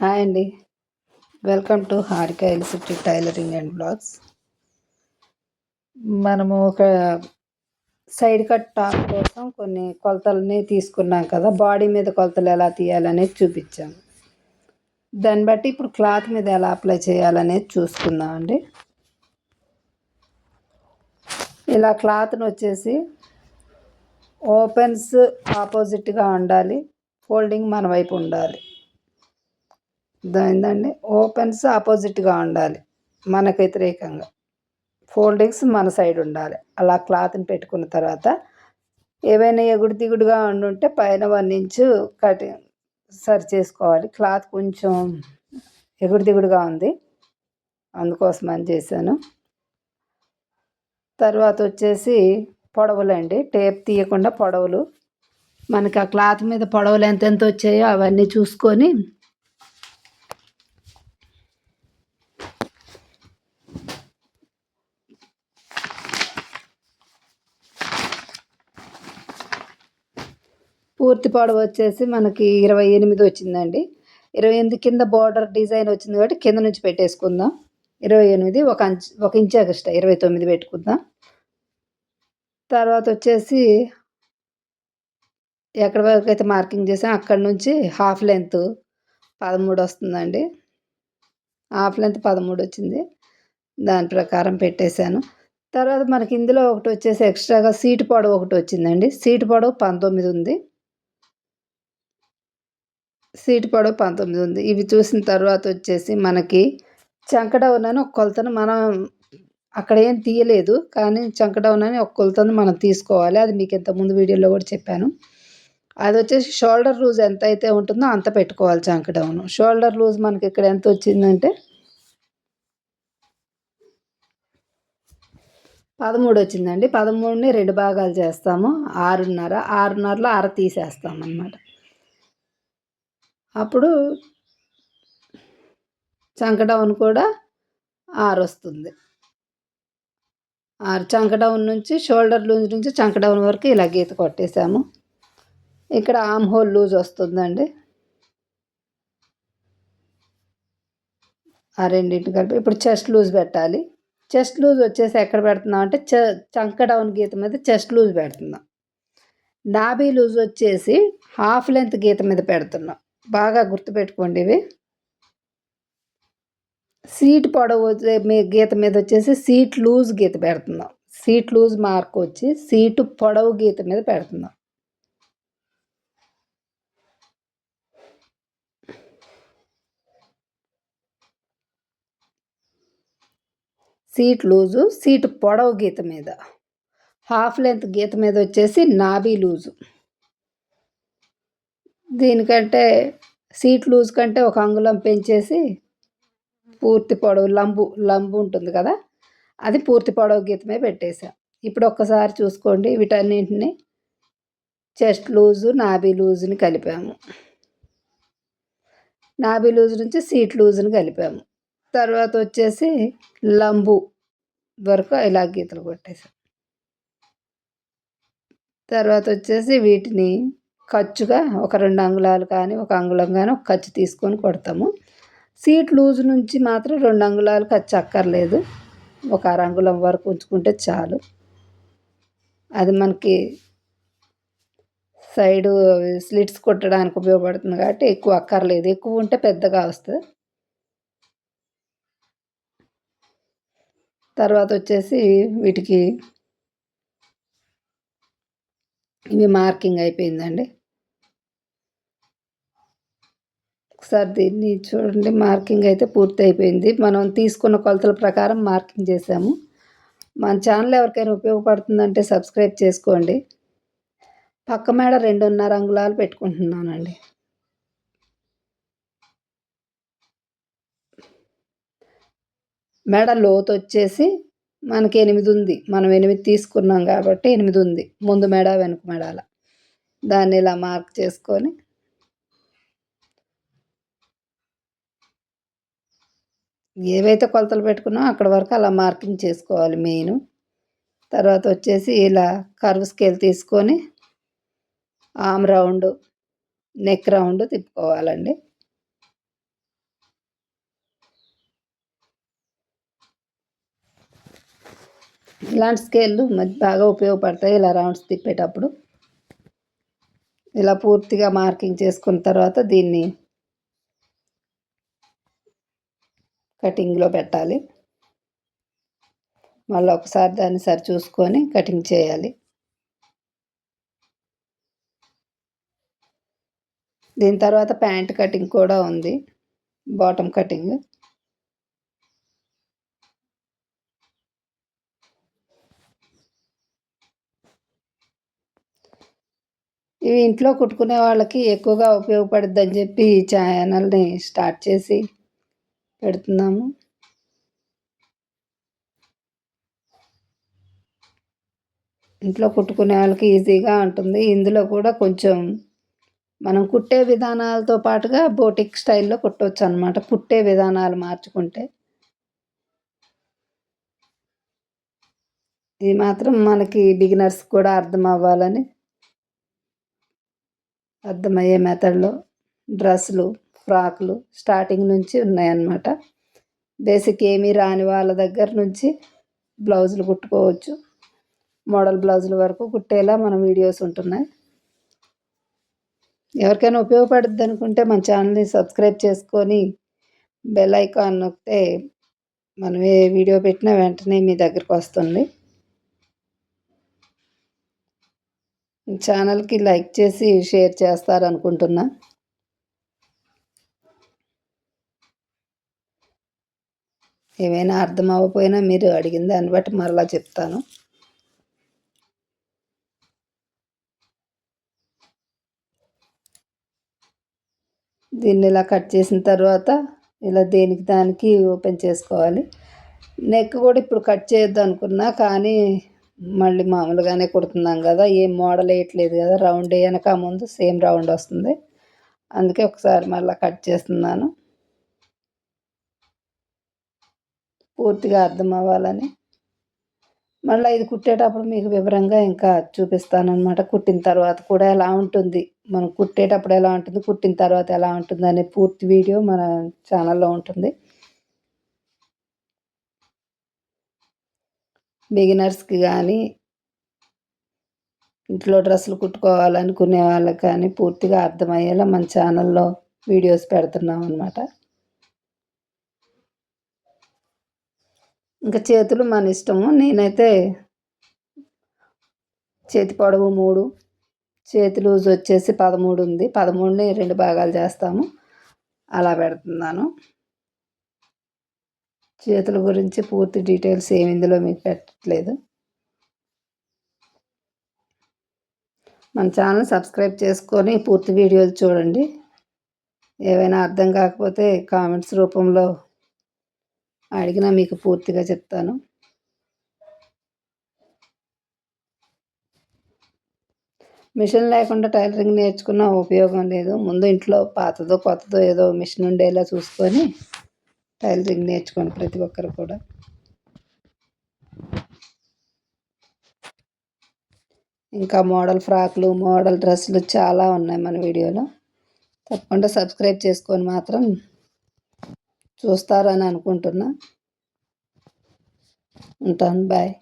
Hi అండి. Welcome to Harika Elicity tailoring and blogs. మనము ఒక సైడ్ కట్ టాప్ కోసం కొన్ని కొలతలని తీసుకున్నాం కదా. బాడీ మీద కొలతలు ఎలా తీయాలనేది చూపించాము దాన్ని బట్టి ఇప్పుడు క్లాత్ మీద ఎలా అప్లై చేయాలనేది చూసుకుందాం అండి. ఇలా క్లాత్ని వచ్చేసి ఓపెన్స్ ఆపోజిట్గా ఉండాలి. ఫోల్డింగ్ మన వైపు ఉండాలి. ఏంటండి ఓపెన్స్ ఆపోజిట్గా ఉండాలి మనకు వ్యతిరేకంగా ఫోల్డింగ్స్ మన సైడ్ ఉండాలి. అలా క్లాత్ని పెట్టుకున్న తర్వాత ఏవైనా ఎగుడు దిగుడుగా ఉండుంటే పైన వన్ ఇంచు కటింగ్ సరి చేసుకోవాలి. క్లాత్ కొంచెం ఎగుడు దిగుడుగా ఉంది. అందుకోసం అని చేశాను. తర్వాత వచ్చేసి పొడవులండి. టేప్ తీయకుండా పొడవులు. మనకి ఆ క్లాత్ మీద పొడవులు ఎంతెంత వచ్చాయో అవన్నీ చూసుకొని పూర్తి పొడవు వచ్చేసి మనకి ఇరవై ఎనిమిది వచ్చిందండి. ఇరవై ఎనిమిది కింద బార్డర్ డిజైన్ వచ్చింది కాబట్టి కింద నుంచి పెట్టేసుకుందాం. ఇరవై ఎనిమిది ఒక అంచు ఒక ఇంచు ఎక్స్ట్రా ఇరవై తొమ్మిది పెట్టుకుందాం. తర్వాత వచ్చేసి ఎక్కడి వరకు అయితే మార్కింగ్ చేసాం అక్కడ నుంచి హాఫ్ లెంత్ పదమూడు వస్తుందండి. హాఫ్ లెంత్ పదమూడు వచ్చింది. దాని ప్రకారం పెట్టేశాను. తర్వాత మనకి ఇందులో ఒకటి వచ్చేసి ఎక్స్ట్రాగా సీటు పొడవు ఒకటి వచ్చిందండి. సీటు పొడవు పంతొమ్మిది ఉంది. సీటు పొడవు పంతొమ్మిది ఉంది. ఇవి చూసిన తర్వాత వచ్చేసి మనకి చంకడౌన్ అని ఒక కొలతను మనం అక్కడ ఏం తీయలేదు. కానీ చంకడౌన్ అని ఒక కొలతను మనం తీసుకోవాలి. అది మీకు ఇంతకుముందు వీడియోలో కూడా చెప్పాను. అది వచ్చేసి షోల్డర్ లూజ్ ఎంత అయితే ఉంటుందో అంత పెట్టుకోవాలి చంకడౌన్. షోల్డర్ లూజ్ మనకి ఇక్కడ ఎంత వచ్చిందంటే పదమూడు వచ్చిందండి. పదమూడుని రెండు భాగాలు చేస్తాము. ఆరున్నర. ఆరున్నరలో అర తీసేస్తాం అన్నమాట అప్పుడు చంకడౌన్ కూడా ఆరు వస్తుంది. ఆరు చంకడౌన్ నుంచి షోల్డర్ లూజ్ నుంచి చంకడౌన్ వరకు ఇలా గీత కొట్టేసాము. ఇక్కడ ఆమ్ హోల్ లూజ్ వస్తుందండి. ఆ రెండింటి కలిపి ఇప్పుడు చెస్ట్ లూజ్ పెట్టాలి. చెస్ట్ లూజ్ వచ్చేసి ఎక్కడ పెడుతున్నాం అంటే చ చంక డౌన్ గీత మీద చెస్ట్ లూజ్ పెడుతున్నాం. నాభీ లూజ్ వచ్చేసి హాఫ్ లెంత్ గీత మీద పెడుతున్నాం. బాగా గుర్తుపెట్టుకోండి ఇవి. సీట్ పొడవు మీ గీత మీద వచ్చేసి సీట్ లూజ్ గీత పెడుతున్నాం. సీట్ లూజ్ మార్క్ వచ్చి సీటు పొడవు గీత మీద పెడుతున్నాం. సీట్ లూజు సీటు పొడవు గీత మీద. హాఫ్ లెంత్ గీత మీద వచ్చేసి నాభీ లూజు. దీనికంటే సీట్ లూజ్ కంటే ఒక అంగుళం పెంచేసి పూర్తి పొడవు లంబు లంబు ఉంటుంది కదా? అది పూర్తి పొడవు గీతమే పెట్టేశాం. ఇప్పుడు ఒక్కసారి చూసుకోండి వీటన్నింటిని. చెస్ట్ లూజు నాభి లూజుని కలిపాము. నాభి లూజ్ నుంచి సీట్ లూజుని కలిపాము. తర్వాత వచ్చేసి లంబు వరకు ఇలా గీతలు కొట్టేసాం తర్వాత వచ్చేసి వీటిని ఖర్చుగా ఒక రెండు అంగుళాలు కానీ ఒక అంగుళం కానీ ఒక ఖర్చు తీసుకొని కొడతాము. సీట్ లూజ్ నుంచి మాత్రం రెండు అంగుళాలు ఖర్చు అక్కర్లేదు. ఒక అర అంగుళం వరకు ఉంచుకుంటే చాలు. అది మనకి సైడు స్లిట్స్ కొట్టడానికి ఉపయోగపడుతుంది కాబట్టి ఎక్కువ అక్కర్లేదు. ఎక్కువ ఉంటే పెద్దగా వస్తుంది. తర్వాత వచ్చేసి వీటికి ఇవి మార్కింగ్ అయిపోయిందండి. ఒకసారి దీన్ని చూడండి. మార్కింగ్ అయితే పూర్తి అయిపోయింది మనం తీసుకున్న కొలతల ప్రకారం మార్కింగ్ చేసాము మన ఛానల్ ఎవరికైనా ఉపయోగపడుతుందంటే సబ్స్క్రైబ్ చేసుకోండి. పక్క మేడ రెండున్నర అంగుళాలు పెట్టుకుంటున్నానండి. మెడ లోతు వచ్చేసి మనకి ఎనిమిది ఉంది. మనం ఎనిమిది తీసుకున్నాం కాబట్టి ఎనిమిది ఉంది. ముందు మెడ వెనుక మెడాల దాన్ని ఇలా మార్క్ చేసుకొని ఏవైతే కొలతలు పెట్టుకున్నా అక్కడ వరకు అలా మార్కింగ్ చేసుకోవాలి మెయిన్. తర్వాత వచ్చేసి ఇలా కర్వ్ స్కేల్ తీసుకొని ఆమ్ రౌండ్ నెక్ రౌండ్ తిప్పుకోవాలండి. ఇలాంటి స్కేళ్ళు బాగా ఉపయోగపడతాయి ఇలా రౌండ్స్ తిప్పేటప్పుడు. ఇలా పూర్తిగా మార్కింగ్ చేసుకున్న తర్వాత దీన్ని కటింగ్లో పెట్టాలి. మళ్ళీ ఒకసారి దాన్ని సరి చూసుకొని కటింగ్ చేయాలి. దీని తర్వాత ప్యాంట్ కటింగ్ కూడా ఉంది. Bottom cutting. ఇవి ఇంట్లో కుట్టుకునే వాళ్ళకి ఎక్కువగా ఉపయోగపడుద్దని చెప్పి ఈ ఛానల్ని స్టార్ట్ చేసి పెడుతున్నాము. ఇంట్లో కుట్టుకునే వాళ్ళకి ఈజీగా ఉంటుంది. ఇందులో కూడా కొంచెం మనం కుట్టే విధానాలతో పాటుగా బోటిక్ స్టైల్లో కుట్టవచ్చు అనమాట కుట్టే విధానాలు మార్చుకుంటే. ఇది మాత్రం మనకి బిగినర్స్ కూడా అర్థం అవ్వాలని అర్థమయ్యే మెథడ్లో డ్రెస్సులు ఫ్రాకులు స్టార్టింగ్ నుంచి ఉన్నాయన్నమాట. బేసిక్ ఏమీ రాని వాళ్ళ దగ్గర నుంచి బ్లౌజులు కుట్టుకోవచ్చు. మోడల్ బ్లౌజుల వరకు కుట్టేలా మన వీడియోస్ ఉంటున్నాయి. ఎవరికైనా ఉపయోగపడుద్ది అనుకుంటే మన ఛానల్ని సబ్స్క్రైబ్ చేసుకొని బెల్ ఐకాన్ నొక్కితే మనం ఏ వీడియో పెట్టినా వెంటనే మీ దగ్గరకు వస్తుంది. ఛానల్కి లైక్ చేసి షేర్ చేస్తారనుకుంటున్నా. ఏమైనా అర్థం అవ్వకపోయినా మీరు అడిగిన దాన్ని బట్టి మరలా చెప్తాను. దీన్ని ఇలా కట్ చేసిన తర్వాత ఇలా దేనికి దానికి ఓపెన్ చేసుకోవాలి. నెక్ కూడా ఇప్పుడు కట్ చేయొద్దు అనుకున్నా కానీ మళ్ళీ మామూలుగానే కుడుతున్నాం కదా ఏం మోడల్ వేయట్లేదు కదా రౌండ్ వెనక ముందు సేమ్ రౌండ్ వస్తుంది. అందుకే ఒకసారి మళ్ళీ కట్ చేస్తున్నాను. పూర్తిగా అర్థం అవ్వాలని. మళ్ళీ ఇది కుట్టేటప్పుడు మీకు వివరంగా ఇంకా చూపిస్తాను అనమాట కుట్టిన తర్వాత కూడా ఎలా ఉంటుంది? మనం కుట్టేటప్పుడు ఎలా ఉంటుంది? కుట్టిన తర్వాత ఎలా ఉంటుంది? అనే పూర్తి వీడియో మన ఛానల్లో ఉంటుంది. బిగినర్స్కి కానీ ఇంట్లో డ్రెస్సులు కుట్టుకోవాలనుకునే వాళ్ళకి కానీ పూర్తిగా అర్థమయ్యేలా మన ఛానల్లో వీడియోస్ పెడుతున్నాం అనమాట ఇంకా చేతులు మన ఇష్టము. నేనైతే చేతి పొడవు మూడు చేతి లూజ్ వచ్చేసి పదమూడు ఉంది. పదమూడుని రెండు భాగాలు చేస్తాము. అలా పెడుతున్నాను. చేతుల గురించి పూర్తి డీటెయిల్స్ ఏమి ఇందులో మీకు పెట్టట్లేదు. మన ఛానల్ సబ్స్క్రైబ్ చేసుకొని పూర్తి వీడియోలు చూడండి. ఏవైనా అర్థం కాకపోతే కామెంట్స్ రూపంలో అడిగినా మీకు పూర్తిగా చెప్తాను. మిషన్ లేకుండా టైలరింగ్ నేర్చుకున్న ఉపయోగం లేదు. ముందు ఇంట్లో పాతదో కొత్తదో ఏదో మిషన్ ఉండేలా చూసుకొని టైలరింగ్ నేర్చుకోండి ప్రతి ఒక్కరు కూడా. ఇంకా మోడల్ ఫ్రాక్లు మోడల్ డ్రెస్సులు చాలా ఉన్నాయి మన వీడియోలో. తప్పకుండా సబ్స్క్రైబ్ చేసుకొని మాత్రం చూస్తారని అనుకుంటున్నా. ఉంటాను. బాయ్.